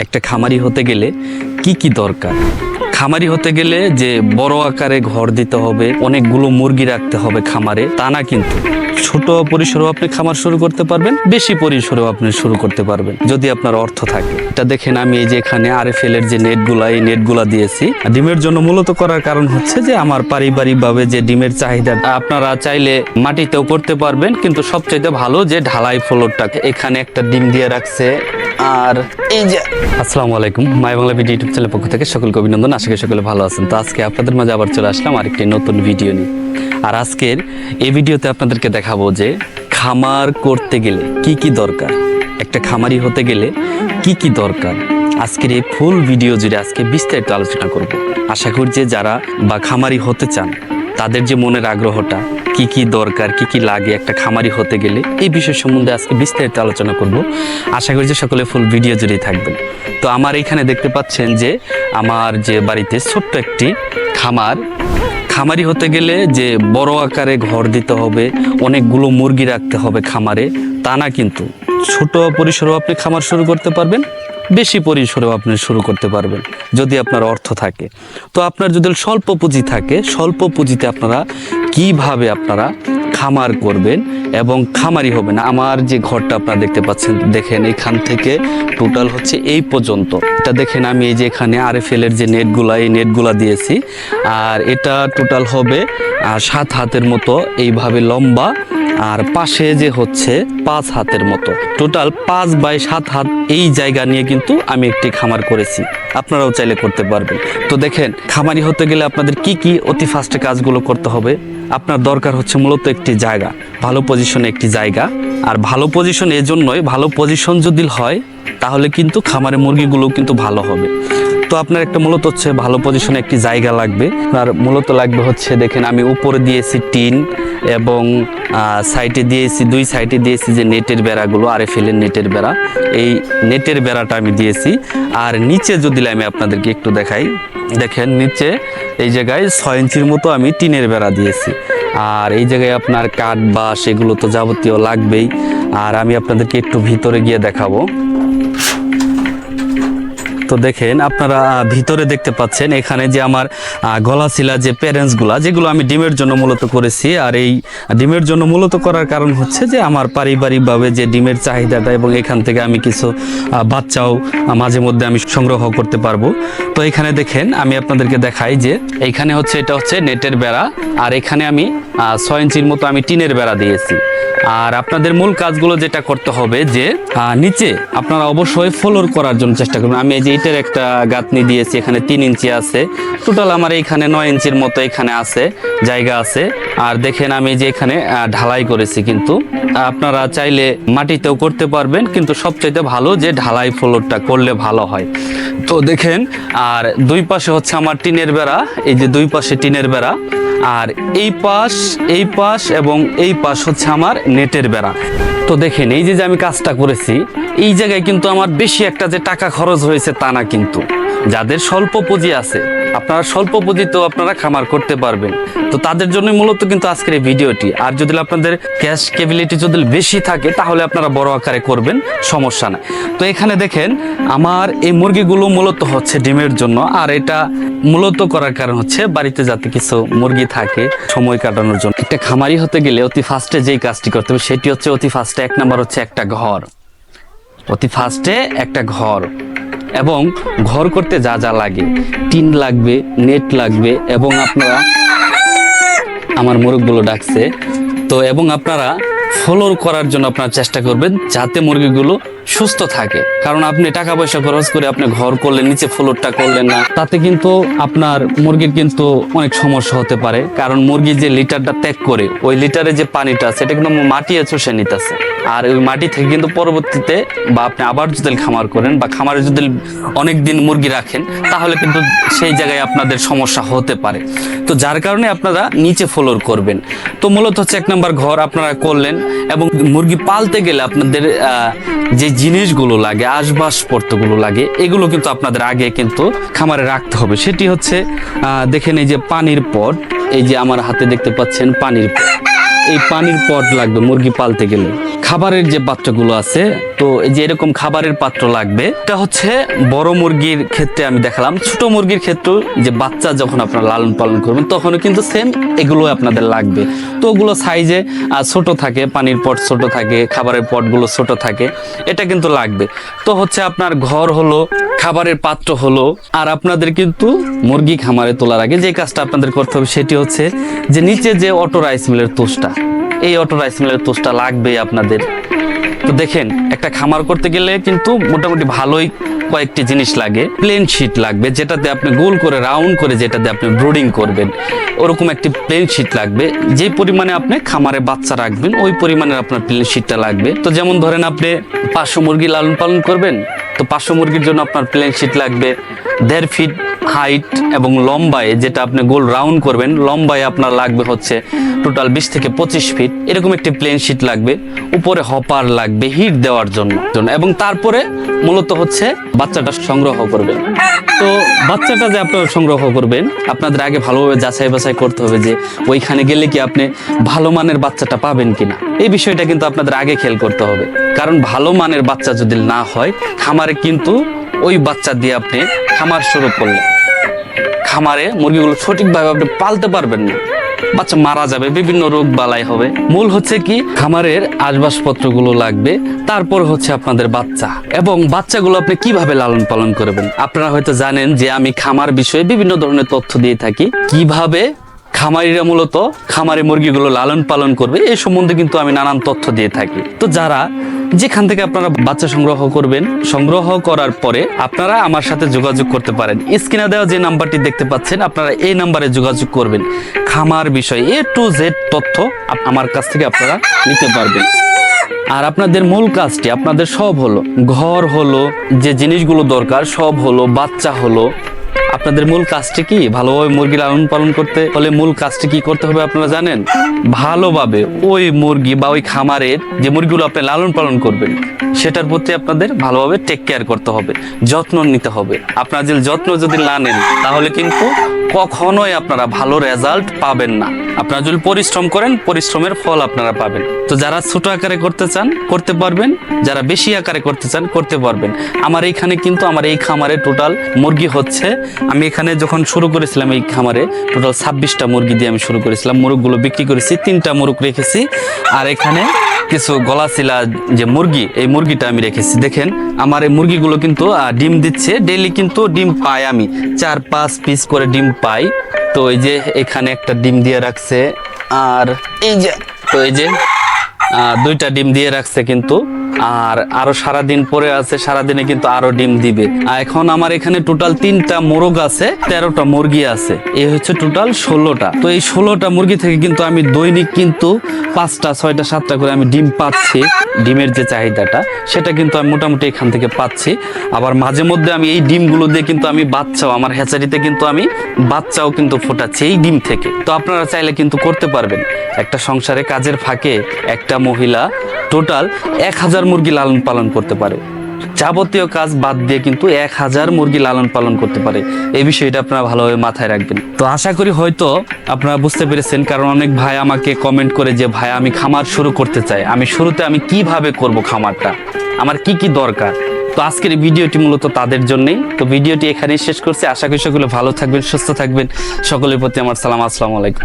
একটা খামারি হতে গেলে কি কি দরকার? খামারি হতে গেলে যে বড় আকারে ঘর দিতে হবে, অনেকগুলো মুরগি রাখতে হবে খামারে, তা না কিন্তু। ছোট পরিসরেও আপনি খামার শুরু করতে পারবেন, বেশি পরিসরেও আপনি শুরু করতে পারবেন, যদি আপনার অর্থ থাকে। এটা দেখেন আমি এই যে এখানে আর আরএফএল এর যে নেটগুলা, এই নেটগুলা দিয়েছি। ডিমের জন্য মূলত করার কারণ হচ্ছে যে আমার পারিবারিকভাবে যে ডিমের চাহিদা, আপনারা চাইলে মাটিতেও করতে পারবেন, কিন্তু সবচাইতে ভালো যে ঢালাই ফ্লোরটা, এখানে একটা ডিম দিয়ে রাখছে। আর এই যে, আসসালামু আলাইকুম my Bangla video YouTube channel পক্ষ থেকে সকলকে অভিনন্দন, আশা করি সকলে ভালো আছেন। তো আজকে আপনাদের মাঝে আবার চলে আসলাম আরেকটি নতুন ভিডিও নিয়ে। আর আজকের এই ভিডিওতে আপনাদেরকে দেখাবো যে খামার করতে গেলে কি কি দরকার, একটা খামারি হতে গেলে কি কি দরকার। আজকের এই ফুল ভিডিও জুড়ে আজকে বিস্তারিত আলোচনা করব। আশা করি যে যারা বা খামারি হতে চান, তাদের যে মনের আগ্রহটা কি কি দরকার, কি কি লাগে একটা খামারি হতে গেলে, এই বিষয় সম্বন্ধে আজকে বিস্তারিত আলোচনা করব। আশা করি যে সকলে ফুল ভিডিও জুড়েই থাকবেন। তো আমার এইখানে দেখতে পাচ্ছেন যে আমার যে বাড়িতে ছোট্ট একটি খামার। খামারি হতে গেলে যে বড় আকারে ঘর দিতে হবে, অনেকগুলো মুরগি রাখতে হবে খামারে, তা না কিন্তু। ছোট পরিসরেও আপনি খামার শুরু করতে পারবেন, বেশি পরিসরেও আপনি শুরু করতে পারবেন, যদি আপনার অর্থ থাকে। তো আপনার যদি স্বল্প পুঁজি থাকে, স্বল্প পুঁজিতে আপনারা কীভাবে আপনারা খামার করবেন এবং খামারি হবেন? আমার যে ঘরটা আপনারা দেখতে পাচ্ছেন, দেখেন এখান থেকে টোটাল হচ্ছে এই পর্যন্ত। এটা দেখেন আমি এই যে এখানে আর এফ এর যে নেটগুলা, এই নেটগুলা দিয়েছি। আর এটা টোটাল হবে সাত হাতের মতো, এইভাবে লম্বা আর পাশে যে হচ্ছে পাঁচ হাতের মতো। টোটাল পাঁচ বাই সাত হাত এই জায়গা নিয়ে কিন্তু আমি একটি খামার করেছি। আপনারাও চাইলে করতে পারবেন। তো দেখেন, খামারি হতে গেলে আপনাদের কি কি অতি ফাস্টে কাজগুলো করতে হবে? আপনার দরকার হচ্ছে মূলত একটি জায়গা, ভালো পজিশনে একটি জায়গা। আর ভালো পজিশন এজন্যই, ভালো পজিশন যদি হয়, তাহলে কিন্তু খামারে মুরগিগুলো কিন্তু ভালো হবে। তো আপনার একটা মূলত হচ্ছে ভালো পজিশনে একটি জায়গা লাগবে। আর মূলত লাগবে হচ্ছে, দেখেন আমি উপরে দিয়েছি টিন এবং সাইডে দিয়েছি, দুই সাইডে দিয়েছি যে নেটের বেড়াগুলো আর ফেলের নেটের বেড়া। এই নেটের বেড়াটা আমি দিয়েছি। আর নিচে যদি আমি আপনাদেরকে একটু দেখাই, দেখেন নিচে এই জায়গায় ছয় ইঞ্চির মতো আমি টিনের বেড়া দিয়েছি। আর এই জায়গায় আপনার কাঠ বা এগুলো তো যাবতীয় লাগবেই। আর আমি আপনাদেরকে একটু ভিতরে গিয়ে দেখাবো। তো দেখেন আপনারা ভিতরে দেখতে পাচ্ছেন এখানে যে আমার আহ, গলা শিলা যে প্যারেন্টসগুলা যেগুলো আমি ডিমের জন্য মূলত করেছি আর এই ডিমের জন্য মূলত করার কারণ হচ্ছে যে আমার পারিবারিকভাবে যে ডিমের চাহিদাটা এবং এখান থেকে আমি কিছু বাচ্চাও মাঝে মধ্যে আমি সংগ্রহ করতে পারব। তো এখানে দেখেন আমি আপনাদেরকে দেখাই যে এইখানে হচ্ছে এটা হচ্ছে নেটের বেড়া আর এখানে আমি ছয় ইঞ্চির মতো আমি টিনের বেড়া দিয়েছি। আর আপনাদের মূল কাজগুলো যেটা করতে হবে যে নিচে আপনারা অবশ্যই ফ্লোর করার জন্য চেষ্টা করবেন। আমি এই যে ইটের একটা গাঁথনি দিয়েছি, এখানে তিন ইঞ্চি আছে। টোটাল আমার এইখানে নয় ইঞ্চির মতো এখানে আছে, জায়গা আছে। আর দেখেন আমি যে এখানে ঢালাই করেছি কিন্তু, আপনারা চাইলে মাটিতেও করতে পারবেন, কিন্তু সবচাইতে ভালো যে ঢালাই ফ্লোরটা করলে ভালো হয়। তো দেখেন, আর দুই পাশে হচ্ছে আমার টিনের বেড়া, এই যে দুই পাশে টিনের বেড়া। আর এই পাশ এই পাশ এবং এই পাশ হচ্ছে আমার নেটের বেড়া। তো দেখেন, এই যে আমি কাজটা করেছি, এই জায়গায় কিন্তু আমার বেশি একটা যে টাকা খরচ হয়েছে তা না কিন্তু। যাদের স্বল্প পুঁজি আছে আপনারা স্বল্প পুঁজিতেও আপনারা খামার করতে পারবেন। তো তাদের জন্য মূলত কিন্তু আজকের এই ভিডিওটি। আর যদি আপনাদের ক্যাশ কেবিলিটি যদি বেশি থাকে, তাহলে আপনারা বড় আকারে করবেন, সমস্যা নাই। তো এখানে দেখেন, আমার এই মুরগিগুলো মূলত হচ্ছে ডিমের জন্য, আর এটা মূলত করার কারণ হচ্ছে বাড়িতে যাতে কিছু মুরগি থাকে সময় কাটানোর জন্য। একটা খামারি হতে গেলে অতি ফার্স্টে যেই কাজটি করতে হবে, সেটি হচ্ছে অতি ফার্স্টে এক নাম্বার হচ্ছে একটা ঘর। অতি ফার্স্টে একটা ঘর। এবং ঘর করতে যা যা লাগে। টিন লাগবে, নেট লাগবে এবং আপনারা আমার মুরগগুলো ডাকছে। তো এবং আপনারা ফলোর করার জন্য আপনারা চেষ্টা করবেন যাতে মুরগিগুলো সুস্থ থাকে। কারণ আপনি টাকা পয়সা খরচ করে আপনি ঘর করলেন, নিচে ফ্লোরটা করলেন না। তাতে কিন্তু আপনার মুরগির কিন্তু অনেক সমস্যা হতে পারে। কারণ মুরগি যে লিটারটা ত্যাগ করে, ওই লিটারে যে পানিটা, সেটা কিন্তু মাটি চষে নিতেছে। আর ওই মাটি থেকে কিন্তু পরবর্তীতে বা আপনি আবার যদি খামার করেন বা খামারে যদি অনেক দিন মুরগি রাখেন, তাহলে কিন্তু সেই জায়গায় আপনাদের সমস্যা হতে পারে। তো যার কারণে আপনারা নিচে ফ্লোর করবেন। তো মূলত হচ্ছে এক নম্বর ঘর আপনারা করলেন এবং মুরগি পালতে গেলে আপনাদের যে জিনিসগুলো লাগে, আসবাসপত্রগুলো লাগে, এগুলো কিন্তু আপনাদের আগে কিন্তু খামারে রাখতে হবে। সেটি হচ্ছে দেখেন এই যে পানির পট, এই যে আমার হাতে দেখতে পাচ্ছেন পানির পট। এই পানির পট লাগবে মুরগি পালতে গেলে। খাবারের যে পাত্রগুলো আছে, তো এই যে এরকম খাবারের পাত্র লাগবে, এটা হচ্ছে বড় মুরগির ক্ষেত্রে আমি দেখালাম। ছোট মুরগির ক্ষেত্রেও যে বাচ্চা যখন আপনারা লালন পালন করবেন, তখনও কিন্তু সেম এগুলো আপনাদের লাগবে। তো ওগুলো সাইজে ছোট থাকে, পানির পট ছোট থাকে, খাবারের পটগুলো ছোট থাকে, এটা কিন্তু লাগবে। তো হচ্ছে আপনার ঘর হলো, খাবারের পাত্র হলো, আর আপনাদের কিন্তু মুরগি খামারে তোলার আগে যে কাজটা আপনাদের করতে হবে সেটি হচ্ছে যে নিচে যে অটো রাইস মিলের তোষটা এই অটো রাইস মিলের তোষটা লাগবেই আপনাদের। তো দেখেন, একটা খামার করতে গেলে কিন্তু মোটামুটি ভালোই কয়েকটি জিনিস লাগে। প্লেন শিট লাগবে, যেটাতে আপনি গোল করে রাউন্ড করে যেটাতে আপনি ব্রুডিং করবেন। ওরকম একটি প্লেন শিট লাগবে। যে পরিমাণে আপনি খামারে বাচ্চা রাখবেন, ওই পরিমাণে আপনার প্লেন শিটটা লাগবে। তো যেমন ধরেন আপনি পাঁচশো মুরগি লালন পালন করবেন, তো পাঁচশো মুরগির জন্য আপনার প্লেন শিট লাগবে দেড় ফিট হাইট এবং লম্বায় যেটা আপনি গোল রাউন্ড করবেন, লম্বায় আপনার লাগবে হচ্ছে টোটাল বিশ থেকে পঁচিশ ফিট এরকম একটি প্লেন শিট লাগবে, উপরে হপার লাগবে হিট দেওয়ার জন্য। এবং তারপরে মূলত হচ্ছে বাচ্চাটা সংগ্রহ করবেন। তো বাচ্চাটা যে আপনারা সংগ্রহ করবেন, আপনাদের আগে ভালোভাবে যাচাই বাছাই করতে হবে যে ওইখানে গেলে কি আপনি ভালো মানের বাচ্চাটা পাবেন কিনা। এই বিষয়টা কিন্তু আপনাদের আগে খেয়াল করতে হবে। কারণ ভালো মানের বাচ্চা যদি না হয়, খামারে কিন্তু ওই বাচ্চা দিয়ে আপনি খামার শুরু করলেন খামারে মুরগিগুলো সঠিকভাবে আপনি পালতে পারবেন না। বাচ্চা মারা যাবে, বিভিন্ন রোগ বালাই হবে। মূল হচ্ছে কি, খামারের আসবাবপত্রগুলো লাগবে, তারপর হচ্ছে আপনাদের বাচ্চা। এবং বাচ্চাগুলো আপনি কীভাবে লালন পালন করবেন? আপনারা হয়তো জানেন যে আমি খামার বিষয়ে বিভিন্ন ধরনের তথ্য দিয়ে থাকি। কীভাবে খামারিরা মূলত খামারে মুরগিগুলো লালন পালন করবে, এই সম্বন্ধে কিন্তু আমি নানান তথ্য দিয়ে থাকি। তো যারা যেখান থেকে আপনারা বাচ্চা সংগ্রহ করবেন, সংগ্রহ করার পরে আপনারা আমার সাথে যোগাযোগ করতে পারেন। স্ক্রিনে দেওয়া যে নাম্বারটি দেখতে পাচ্ছেন, আপনারা এই নাম্বারে যোগাযোগ করবেন। খামার বিষয়ে এ টু জেড তথ্য আমার কাছ থেকে আপনারা নিতে পারবেন। আর আপনাদের মূল কাজটি, আপনাদের সব হলো, ঘর হলো, যে জিনিসগুলো দরকার, সব হলো, বাচ্চা হলো আপনাদের মূল কাজটি কি? ভালোভাবে মুরগি লালন পালন করতে হলে মূল কাজটি কি করতে হবে আপনারা জানেন? ভালোভাবে ওই মুরগি বা ওই খামারের যে মুরগিগুলো আপনি লালন পালন করবেন, সেটার প্রতি আপনাদের ভালোভাবে টেক কেয়ার করতে হবে, যত্ন নিতে হবে। আপনারা যদি যত্ন যদি না নেন, তাহলে কিন্তু কখনোই আপনারা ভালো রেজাল্ট পাবেন না। আপনারা যদি পরিশ্রম করেন, পরিশ্রমের ফল আপনারা পাবেন। তো যারা ছোট আকারে করতে চান, করতে পারবেন। যারা বেশি আকারে করতে চান, করতে পারবেন। আমার এইখানে কিন্তু আমার এই খামারে টোটাল মুরগি হচ্ছে আমি এখানে যখন শুরু করেছিলাম এই খামারে টোটাল ছাব্বিশটা মুরগি দিয়ে আমি শুরু করেছিলাম। মুরগগুলো বিক্রি করেছি, তিনটা মুরগ রেখেছি। আর এখানে কিছু গলাশিলা যে মুরগি, এই মুরগিটা আমি রেখেছি। দেখেন, আমার এই মুরগিগুলো কিন্তু ডিম দিচ্ছে। ডেইলি কিন্তু ডিম পাই আমি। চার, পাঁচ পিস করে ডিম পাই। তো এই যে এখানে একটা ডিম দিয়ে রাখছে। আর এই যে, তো এই যে দুইটা ডিম দিয়ে রাখছে কিন্তু। আর আরও সারা দিন পরে আছে সারা দিনে কিন্তু আরও ডিম দিবে। এখন আমার এখানে টোটাল তিনটা মোরগ আছে, তেরোটা মুরগি আছে। এই হচ্ছে টোটাল ষোলোটা। তো এই ষোলোটা মুরগি থেকে কিন্তু আমি দৈনিক কিন্তু পাঁচটা, ছয়টা, সাতটা করে আমি ডিম পাচ্ছি, ডিমের যে চাহিদাটা, সেটা কিন্তু আমি মোটামুটি এখান থেকে পাচ্ছি। আবার মাঝে মধ্যে আমি এই ডিমগুলো দিয়ে কিন্তু আমি বাচ্চাও, আমার হ্যাচারিতে কিন্তু আমি বাচ্চাও কিন্তু ফোটাচ্ছি এই ডিম থেকে। তো আপনারা চাইলে কিন্তু করতে পারবেন। একটা সংসারে কাজের ফাঁকে একটা মহিলা টোটাল এক হাজার মুরগি লালন পালন করতে পারে। যাবতীয় কাজ বাদ দিয়ে কিন্তু এক হাজার মুরগি লালন পালন করতে পারে। এই বিষয়টা আপনারা ভালোভাবে মাথায় রাখবেন। তো আশা করি হয়তো আপনারা বুঝতে পেরেছেন, কারণ অনেক ভাই আমাকে কমেন্ট করে যে, ভাই, আমি খামার শুরু করতে চাই। আমি শুরুতে আমি কীভাবে করব খামারটা? আমার কি কি দরকার? তো আজকের ভিডিওটি মূলত তাদের জন্যই। তো ভিডিওটি এখানেই শেষ করছি। আশা করি সকলে ভালো থাকবেন, সুস্থ থাকবেন। সকলের প্রতি আমার সালাম। আসসালামু আলাইকুম।